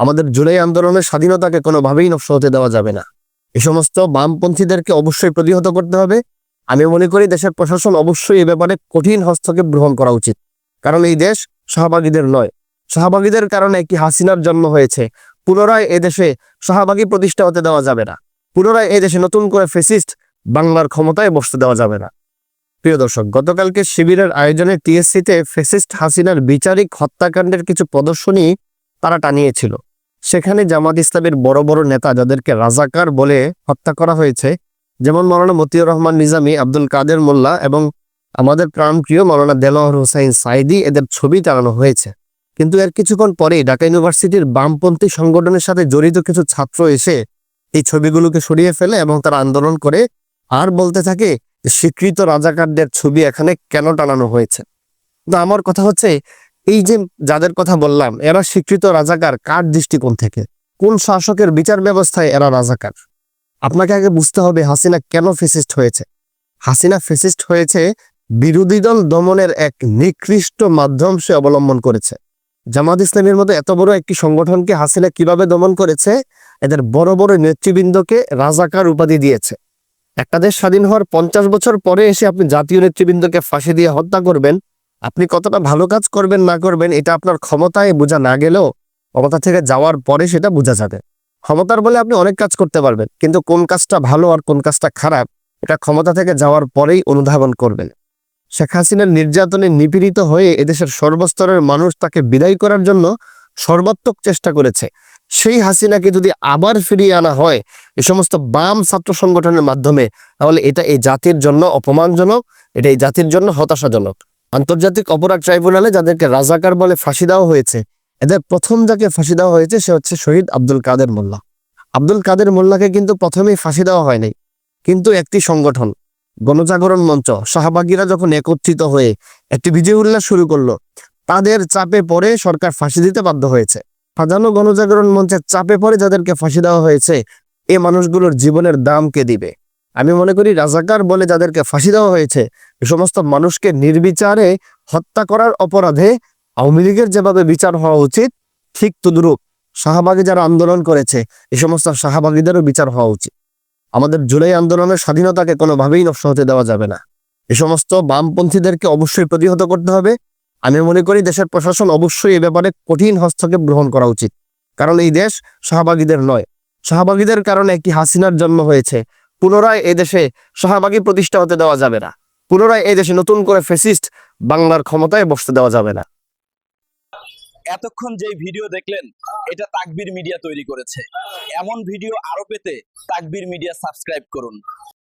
আমাদের জুলাই আন্দোলনের স্বাধীনতাকে কোনোভাবেই নষ্ট হতে দেওয়া যাবে না। এই সমস্ত বামপন্থীদেরকে অবশ্যই প্রতিহত করতে হবে। আমি মনে করি দেশের প্রশাসন অবশ্যই এ ব্যাপারে কঠিন হস্তক্ষেপ গ্রহণ করা উচিত। কারণ এই দেশ শাহবাগীদের নয়। শাহবাগীদের কারণে একটি হাসিনার জন্ম হয়েছে। পুনরায় এ দেশে শাহবাগী প্রতিষ্ঠা হতে দেওয়া যাবে না। পুনরায় এই দেশে নতুন করে ফেসিস্ট বাংলার ক্ষমতায় বসতে দেওয়া যাবে না। প্রিয় দর্শক, গতকালকে শিবিরের আয়োজনে টিএসসিতে ফেসিস্ট হাসিনার বিচারিক হত্যাকাণ্ডের কিছু প্রদর্শনী তারা টানিয়েছিল। সেখানে জামাত ইসলামের বড় বড় নেতা যাদেরকে রাজাকার বলে হত্যা করা হয়েছে, যেমন মৌলানা মতিউর রহমান নিজামী, আব্দুল কাদের মোল্লা এবং আমাদের প্রাণপ্রিয় মৌলানা দেলোয়ার হোসাইন সাইদি এদের ছবি টানানো হয়েছে। কিন্তু এর কিছুক্ষণ পরেই ঢাকা ইউনিভার্সিটির বামপন্থী সংগঠনের সাথে জড়িত কিছু ছাত্র এসে এই ছবিগুলোকে সরিয়ে ফেলে এবং তারা আন্দোলন করে আর বলতে থাকে স্বীকৃত রাজাকারদের ছবি এখানে কেন টানানো হয়েছে? তো আমার কথা হচ্ছে এই যে যাদের কথা বললাম, এরা স্বীকৃত রাজাকার কার দৃষ্টিকোণ থেকে? কোন শাসকের বিচার ব্যবস্থায় এরা রাজাকার? আপনাকে আগে বুঝতে হবে হাসিনা কেন ফেসিস্ট হয়েছে। হাসিনা ফেসিস্ট হয়েছে বিরোধী দল দমনের এক নিকৃষ্ট মাধ্যম সে অবলম্বন করেছে। জামাত ইসলামের মতো এত বড় একটি সংগঠনকে হাসিনা কীভাবে দমন করেছে? এদের বড় বড় নেতৃবৃন্দকে রাজাকার উপাধি দিয়েছে। একটা দেশ স্বাধীন হওয়ার পঞ্চাশ বছর পরে এসে আপনি জাতীয় নেতৃবৃন্দকে ফাঁসি দিয়ে হত্যা করবেন আপনি কতটা ভালো কাজ করবেন, না করবেন, এটা আপনার ক্ষমতায় বোঝা না গেলেও ক্ষমতা থেকে যাওয়ার পরে সেটা বোঝা যাবে। ক্ষমতার বলে আপনি অনেক কাজ করতে পারবেন, কিন্তু কোন কাজটা ভালো আর কোন কাজটা খারাপ, এটা ক্ষমতা থেকে যাওয়ার পরেই অনুধাবন করবেন। শেখ হাসিনার নির্যাতনে নিপীড়িত হয়ে এদেশের সর্বস্তরের মানুষ তাকে বিদায় করার জন্য সর্বাত্মক চেষ্টা করেছে। সেই হাসিনাকে যদি আবার ফিরিয়ে আনা হয় এই সমস্ত বাম ছাত্র সংগঠনের মাধ্যমে, তাহলে এটা এই জাতির জন্য অপমানজনক, এটা এই জাতির জন্য হতাশাজনক। আন্তর্জাতিক অপরাধ ট্রাইব্যুনালে যাদেরকে রাজাকার বলে ফাঁসি দেওয়া হয়েছে, এদের প্রথম যাকে ফাঁসি দেওয়া হয়েছে সে হচ্ছে শহীদ আব্দুল কাদের মোল্লা। আব্দুল কাদের মোল্লাকে কিন্তু প্রথমেই ফাঁসি দেওয়া হয়নি, কিন্তু একটি সংগঠন, গণজাগরণ মঞ্চ, শাহবাগীরা যখন একত্রিত হয়ে একটি বিজয় উল্লাস শুরু করল, তাদের চাপে পড়ে সরকার ফাঁসি দিতে বাধ্য হয়েছে। সাজানো গণজাগরণ মঞ্চের চাপে পড়ে যাদেরকে ফাঁসি দেওয়া হয়েছে, এ মানুষগুলোর জীবনের দাম কে দিবে? আমি মনে করি রাজাকার বলে যাদেরকে ফাঁসি দেওয়া হয়েছে, এ সমস্ত মানুষকে নির্বিচারে হত্যা করার অপরাধে আওয়ামী লীগের যেভাবে বিচার হওয়া উচিত, ঠিক তদুরূপ শাহবাগে যারা আন্দোলন করেছে এই সমস্ত শাহবাগীদেরও বিচার হওয়া উচিত। আমাদের জুলাই আন্দোলনের স্বাধীনতাকে কোনোভাবেই নষ্ট হতে দেওয়া যাবে না। এই সমস্ত বামপন্থীদেরকে অবশ্যই প্রতিহত করতে হবে। আমি মনে করি দেশের প্রশাসন অবশ্যই এ ব্যাপারে কঠিন হস্তক্ষেপ গ্রহণ করা উচিত। কারণ এই দেশ শাহবাগীদের নয়। শাহবাগীদের কারণে একটি হাসিনার জন্ম হয়েছে। পুনরায় এ দেশে শাহবাগী প্রতিষ্ঠা হতে দেওয়া যাবে না। পুনরায় এই দেশে নতুন করে ফেসিস্ট বাংলার ক্ষমতায় বসতে দেওয়া যাবে না। এতক্ষণ যে ভিডিও দেখলেন, এটা তাকবির মিডিয়া তৈরি করেছে। এমন ভিডিও আরও পেতে তাকবির মিডিয়া সাবস্ক্রাইব করুন।